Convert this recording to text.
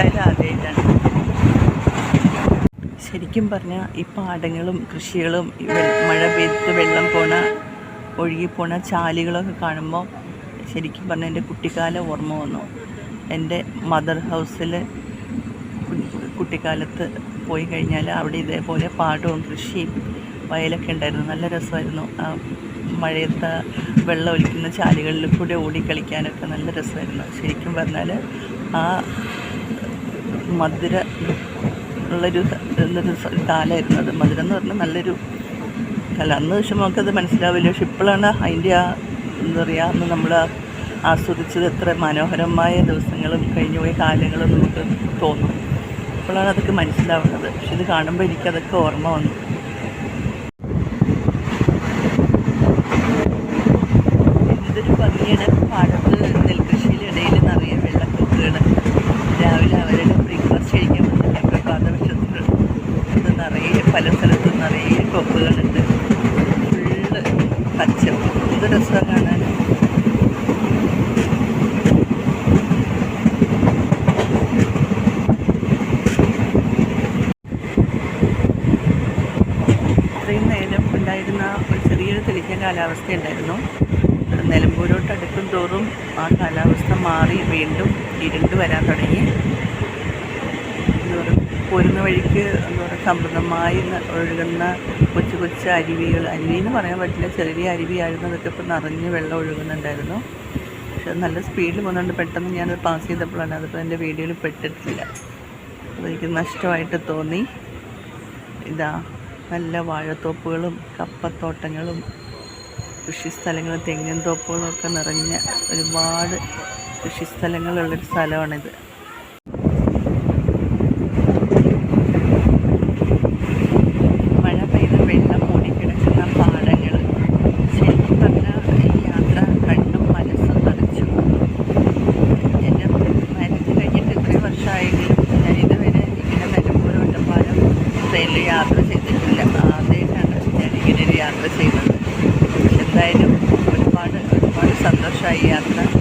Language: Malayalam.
എന്തായാലും ആദ്യമായിട്ടാണ് ശരിക്കും പറഞ്ഞാൽ ഈ പാടങ്ങളും കൃഷികളും മഴ പെയ്ത് വെള്ളം പോണ ഒഴുകിപ്പോണ ചാലുകളൊക്കെ കാണുമ്പോൾ ശരിക്കും പറഞ്ഞാൽ എന്റെ കുട്ടിക്കാല ഓർമ്മ വന്നു. എന്റെ മദർ ഹൗസിൽ കുട്ടിക്കാലത്ത് പോയി കഴിഞ്ഞാൽ അവിടെ ഇതേപോലെ പാടവും കൃഷിയും വയലൊക്കെ ഉണ്ടായിരുന്നു. നല്ല രസമായിരുന്നു. ആ മഴയത്ത് വെള്ളം ഒലിക്കുന്ന ചാലുകളിൽ കൂടെ ഓടിക്കളിക്കാനൊക്കെ നല്ല രസമായിരുന്നു. ശരിക്കും പറഞ്ഞാൽ ആ മധുര ഉള്ളൊരു നല്ലൊരു കാലമായിരുന്നു അത്. മധുരം എന്ന് പറഞ്ഞാൽ നല്ലൊരു കാലം. അന്ന് പക്ഷെ നമുക്കത് മനസ്സിലാവില്ല. പക്ഷെ ഇപ്പോഴാണ് അതിന്റെ ആ എന്താ പറയുക അന്ന് നമ്മൾ ആസ്വദിച്ചത് എത്ര മനോഹരമായ ദിവസങ്ങളും കഴിഞ്ഞുപോയ കാലങ്ങളും നമുക്ക് തോന്നും. ഇപ്പോഴാണ് അതൊക്കെ മനസ്സിലാവുന്നത്. പക്ഷെ ഇത് കാണുമ്പോൾ എനിക്കതൊക്കെ ഓർമ്മ വന്നു. എന്തൊരു ഭംഗിയാണ് പാടത്ത് രസമാണ് കാണാൻ. ഇത്രയും നേരം ഉണ്ടായിരുന്ന ഒരു ചെറിയൊരു തെളിഞ്ഞ കാലാവസ്ഥ ഉണ്ടായിരുന്നു. നിലമ്പൂരോട്ട് അടുക്കും തോറും ആ കാലാവസ്ഥ മാറി വീണ്ടും ഇരുണ്ട് വരാൻ തുടങ്ങി. പോരുന്ന വഴിക്ക് എന്താ പറയുക സമൃദ്ധമായി ഒഴുകുന്ന കൊച്ചു കൊച്ചു അരുവികൾ അരുവി എന്ന് പറയാൻ പറ്റില്ല ചെറിയ അരുവിയായിരുന്നു. അതൊക്കെ ഇപ്പോൾ നിറഞ്ഞ് വെള്ളം ഒഴുകുന്നുണ്ടായിരുന്നു. പക്ഷെ നല്ല സ്പീഡിൽ പോകുന്നുണ്ട്. പെട്ടെന്ന് ഞാനത് പാസ് ചെയ്തപ്പോഴാണ് അതിപ്പോൾ എന്റെ വീഡിയോയിൽ പെട്ടിട്ടില്ല. അതെനിക്ക് നഷ്ടമായിട്ട് തോന്നി. ഇതാ നല്ല വാഴത്തോപ്പുകളും കപ്പത്തോട്ടങ്ങളും കൃഷിസ്ഥലങ്ങളും തെങ്ങിൻ തോപ്പുകളും ഒക്കെ നിറഞ്ഞ ഒരുപാട് കൃഷിസ്ഥലങ്ങളുള്ളൊരു സ്ഥലമാണിത്. ഇതിൽ യാത്ര ചെയ്തിട്ടില്ല. ആദ്യമായിട്ടാണ് ഞാനിങ്ങനെ ഒരു യാത്ര ചെയ്യുന്നത്. എന്തായാലും ഒരുപാട് ഒരുപാട് സന്തോഷമായി യാത്ര.